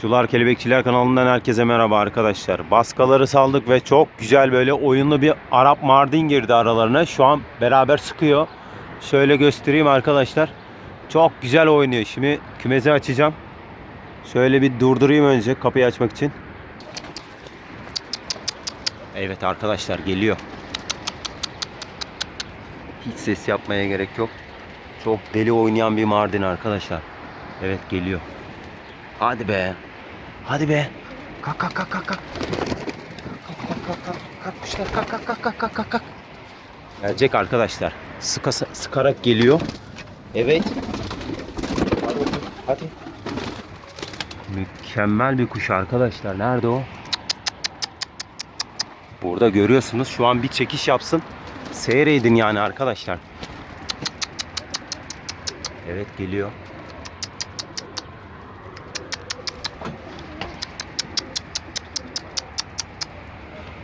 Sular Kelebekçiler kanalından herkese merhaba arkadaşlar. Baskaları saldık ve çok güzel böyle oyunlu bir Arap Mardin girdi aralarına. Şu an beraber sıkıyor. Şöyle göstereyim arkadaşlar. Çok güzel oynuyor. Şimdi kümesi açacağım. Şöyle bir durdurayım önce kapıyı açmak için. Evet arkadaşlar geliyor. Hiç ses yapmaya gerek yok. Çok deli oynayan bir Mardin arkadaşlar. Evet geliyor. Hadi be. Hadi be. Kalk kalk kalk kalk kalk. Kalk kalk kalk kalk. Kalk kuşlar kalk kalk kalk kalk kalk kalk kalk. Gelecek arkadaşlar. Sıka, sıkarak geliyor. Evet. Hadi hadi. Mükemmel bir kuş arkadaşlar. Nerede o? Burada görüyorsunuz. Şu an bir çekiş yapsın. Seyredin yani arkadaşlar. Evet geliyor.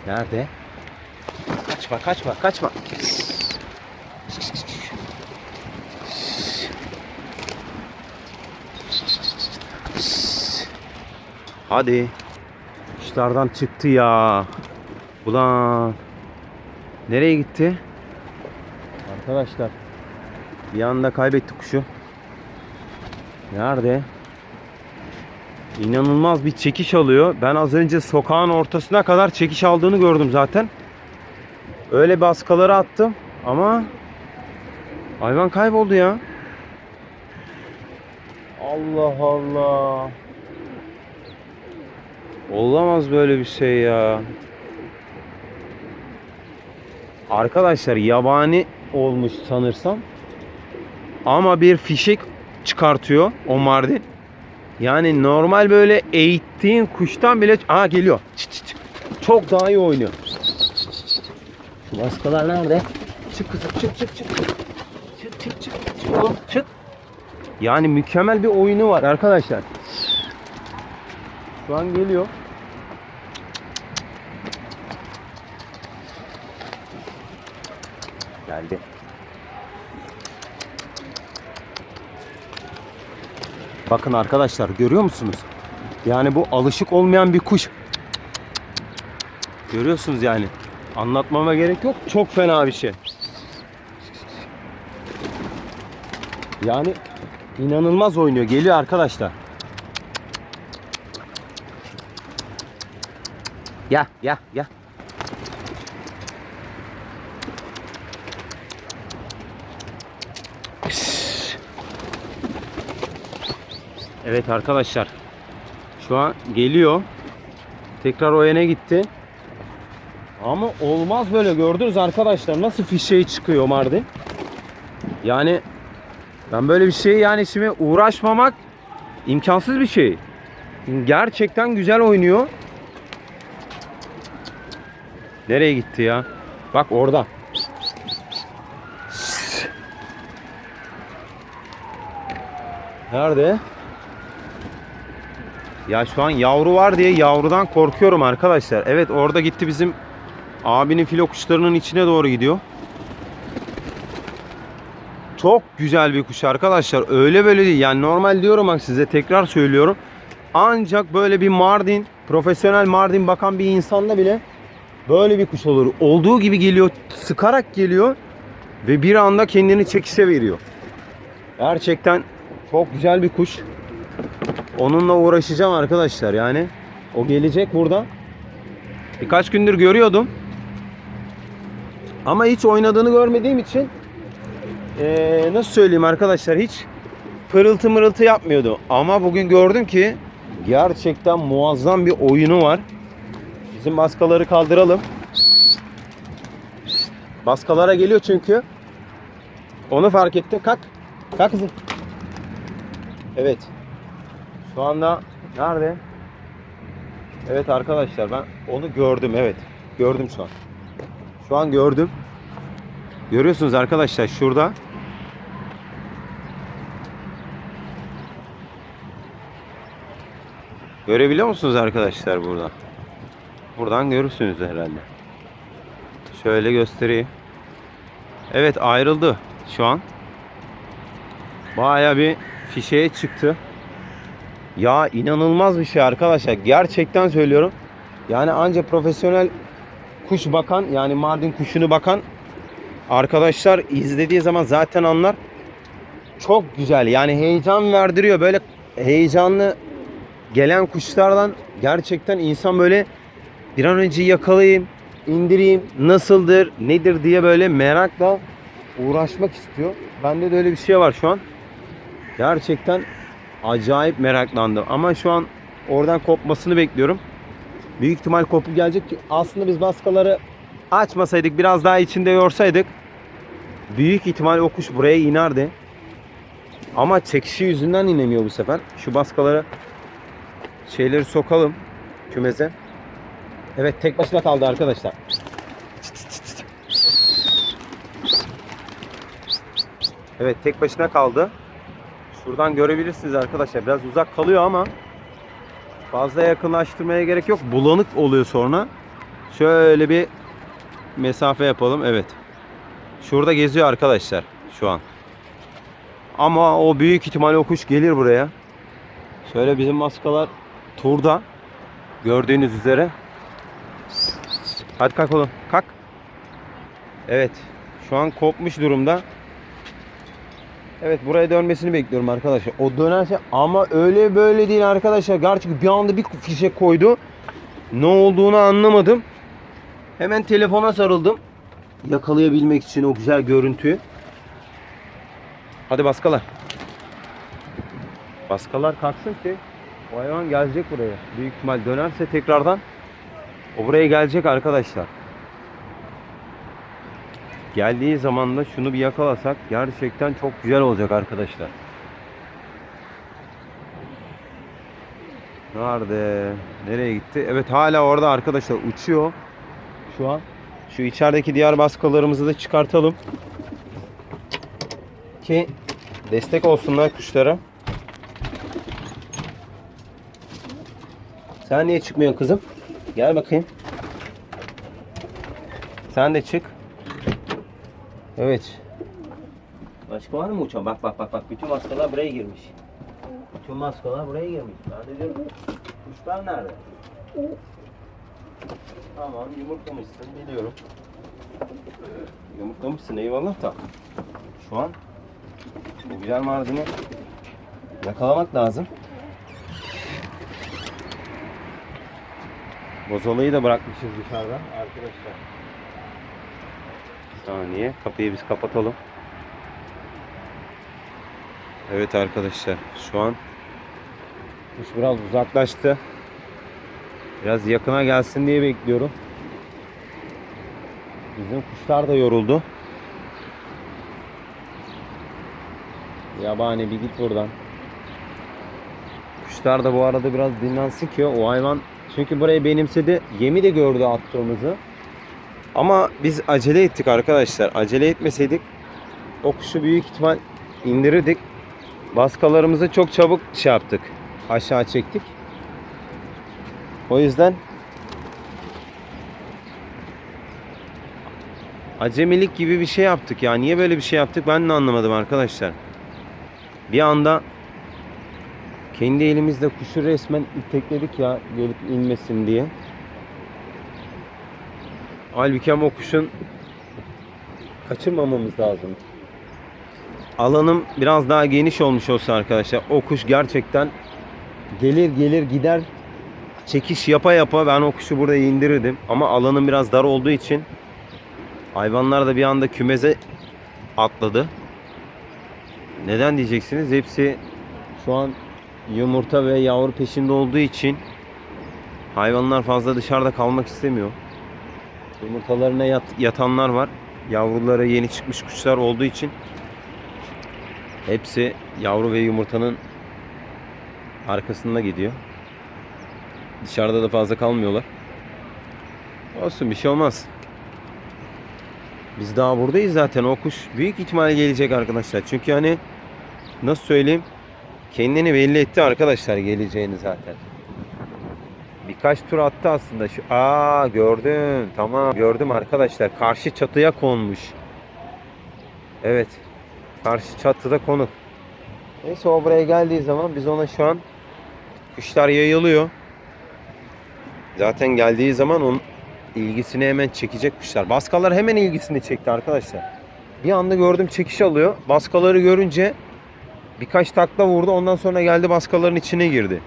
Nerede? Kaçma kaçma kaçma. Hadi. Kuşlardan çıktı ya. Ulan. Nereye gitti? Arkadaşlar. Bir anda kaybettik kuşu. Nerede? İnanılmaz bir çekiş alıyor. Ben az önce sokağın ortasına kadar çekiş aldığını gördüm zaten. Öyle baskaları attım ama hayvan kayboldu ya. Allah Allah. Olamaz böyle bir şey ya. Arkadaşlar yabani olmuş sanırsam. Ama bir fişek çıkartıyor o Mardin. Yani normal böyle eğittiğin kuştan bile... Aa geliyor. Çok daha iyi oynuyor. Şu baskalar nerede? Çık kızım çık çık çık. Çık çık çık. Çık oğlum çık. Yani mükemmel bir oyunu var arkadaşlar. Şu an geliyor. Geldi. Bakın arkadaşlar görüyor musunuz? Yani bu alışık olmayan bir kuş. Görüyorsunuz yani. Anlatmama gerek yok. Çok fena bir şey. Yani inanılmaz oynuyor. Geliyor arkadaşlar. Ya ya ya. Evet arkadaşlar. Şu an geliyor. Tekrar o gitti. Ama olmaz böyle gördünüz arkadaşlar. Nasıl fişeği çıkıyor Mardin. Yani ben böyle bir şey yani şimdi uğraşmamak imkansız bir şey. Gerçekten güzel oynuyor. Nereye gitti ya? Bak orada. Nerede? Ya şu an yavru var diye yavrudan korkuyorum arkadaşlar. Evet orada gitti bizim abinin filo kuşlarının içine doğru gidiyor. Çok güzel bir kuş arkadaşlar. Öyle böyle değil. Yani normal diyorum bak size tekrar söylüyorum. Ancak böyle bir Mardin, profesyonel Mardin bakan bir insanda bile böyle bir kuş olur. Olduğu gibi geliyor, sıkarak geliyor ve bir anda kendini çekişe veriyor. Gerçekten çok güzel bir kuş. Onunla uğraşacağım arkadaşlar yani. O gelecek burada. Birkaç gündür görüyordum. Ama hiç oynadığını görmediğim için eee, nasıl söyleyeyim arkadaşlar hiç pırıltı mırıltı yapmıyordu. Ama bugün gördüm ki gerçekten muazzam bir oyunu var. Bizim baskaları kaldıralım. Baskalara geliyor çünkü. Onu fark ettim. Kalk. Kalk kızım. Evet. Şu anda nerede? Evet arkadaşlar ben onu gördüm evet. Gördüm şu an. Şu an gördüm. Görüyorsunuz arkadaşlar şurada. Görebiliyor musunuz arkadaşlar burada? Buradan görürsünüz herhalde. Şöyle göstereyim. Evet ayrıldı şu an. Baya bir fişeye çıktı. Ya inanılmaz bir şey arkadaşlar. Gerçekten söylüyorum. Yani anca profesyonel kuş bakan yani Mardin kuşunu bakan arkadaşlar izlediği zaman zaten anlar. Çok güzel. Yani heyecan verdiriyor. Böyle heyecanlı gelen kuşlardan gerçekten insan böyle bir an önce yakalayayım, indireyim, nasıldır, nedir diye böyle merakla uğraşmak istiyor. Bende de öyle bir şey var şu an. Gerçekten acayip meraklandım. Ama şu an oradan kopmasını bekliyorum. Büyük ihtimal kopu gelecek. Aslında biz baskaları açmasaydık, biraz daha içinde yorsaydık büyük ihtimal o kuş buraya inerdi. Ama çekişi yüzünden inemiyor bu sefer. Şu baskaları şeyleri sokalım kümese. Evet tek başına kaldı arkadaşlar. Evet tek başına kaldı. Şuradan görebilirsiniz arkadaşlar. Biraz uzak kalıyor ama fazla yakınlaştırmaya gerek yok. Bulanık oluyor sonra. Şöyle bir mesafe yapalım. Evet. Şurada geziyor arkadaşlar şu an. Ama o büyük ihtimal o kuş gelir buraya. Şöyle bizim maskalar turda. Gördüğünüz üzere. Hadi kalk oğlum. Kalk. Evet. Şu an kopmuş durumda. Evet buraya dönmesini bekliyorum arkadaşlar. O dönerse ama öyle böyle değil arkadaşlar. Gerçekten bir anda bir fişek koydu. Ne olduğunu anlamadım. Hemen telefona sarıldım. Yakalayabilmek için o güzel görüntüyü. Hadi baskalar. Baskalar kalksın ki o hayvan gelecek buraya. Büyük ihtimal dönerse tekrardan o buraya gelecek arkadaşlar. Geldiği zaman da şunu bir yakalasak gerçekten çok güzel olacak arkadaşlar. Nerede? Nereye gitti? Evet hala orada arkadaşlar uçuyor. Şu an. Şu içerideki diğer baskalarımızı da çıkartalım. Ki destek olsunlar kuşlara. Sen niye çıkmıyorsun kızım? Gel bakayım. Sen de çık. Evet. Başka var mı uçan? Bak bak bak bak bütün maskalar buraya girmiş. Bütün maskalar buraya girmiş. Ben de diyorum kuşlar nerede? Tamam yumurtlamışsın biliyorum. Yumurtlamışsın eyvallah da. Şu an bu güzel mardini yakalamak lazım. Bozolayı da bırakmışız dışarıda arkadaşlar. Saniye kapıyı biz kapatalım. Evet arkadaşlar şu an kuş biraz uzaklaştı. Biraz yakına gelsin diye bekliyorum. Bizim kuşlar da yoruldu. Yabani bir git buradan. Kuşlar da bu arada biraz dinlensin ki o hayvan çünkü burayı benimsedi. Yemi de gördü attığımızı. Ama biz acele ettik arkadaşlar. Acele etmeseydik o kuşu büyük ihtimal indirirdik. Baskalarımızı çok çabuk şey yaptık. Aşağı çektik. O yüzden acemilik gibi bir şey yaptık ya. Niye böyle bir şey yaptık ben de anlamadım arkadaşlar. Bir anda kendi elimizle kuşu resmen itekledik ya gelip inmesin diye. Halbuki ama o kuşun kaçırmamamız lazım. Alanım biraz daha geniş olmuş olsa arkadaşlar o kuş gerçekten gelir gelir gider çekiş yapa yapa ben o kuşu burada indirirdim. Ama alanım biraz dar olduğu için hayvanlar da bir anda kümeze atladı. Neden diyeceksiniz? Hepsi şu an yumurta ve yavru peşinde olduğu için hayvanlar fazla dışarıda kalmak istemiyor. Yumurtalarına yat, yatanlar var. Yavruları yeni çıkmış kuşlar olduğu için hepsi yavru ve yumurtanın arkasında gidiyor. Dışarıda da fazla kalmıyorlar. Olsun bir şey olmaz. Biz daha buradayız zaten. O kuş büyük ihtimal gelecek arkadaşlar. Çünkü hani nasıl söyleyeyim? Kendini belli etti arkadaşlar geleceğini zaten. Birkaç tur attı aslında. Şu aa gördüm. Tamam gördüm arkadaşlar. Karşı çatıya konmuş. Evet. Karşı çatıda konuk. Neyse o buraya geldiği zaman biz ona şu an Kuşlar yayılıyor. Zaten geldiği zaman onun ilgisini hemen çekecek kuşlar. Baskalar hemen ilgisini çekti arkadaşlar. Bir anda gördüm çekiş alıyor. Baskaları görünce birkaç takla vurdu. Ondan sonra geldi baskaların içine girdi.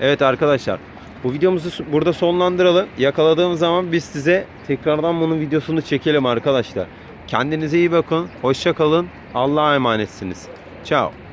Evet arkadaşlar bu videomuzu burada sonlandıralım. Yakaladığımız zaman biz size tekrardan bunun videosunu çekelim arkadaşlar. Kendinize iyi bakın. Hoşça kalın. Allah'a emanetsiniz. Ciao.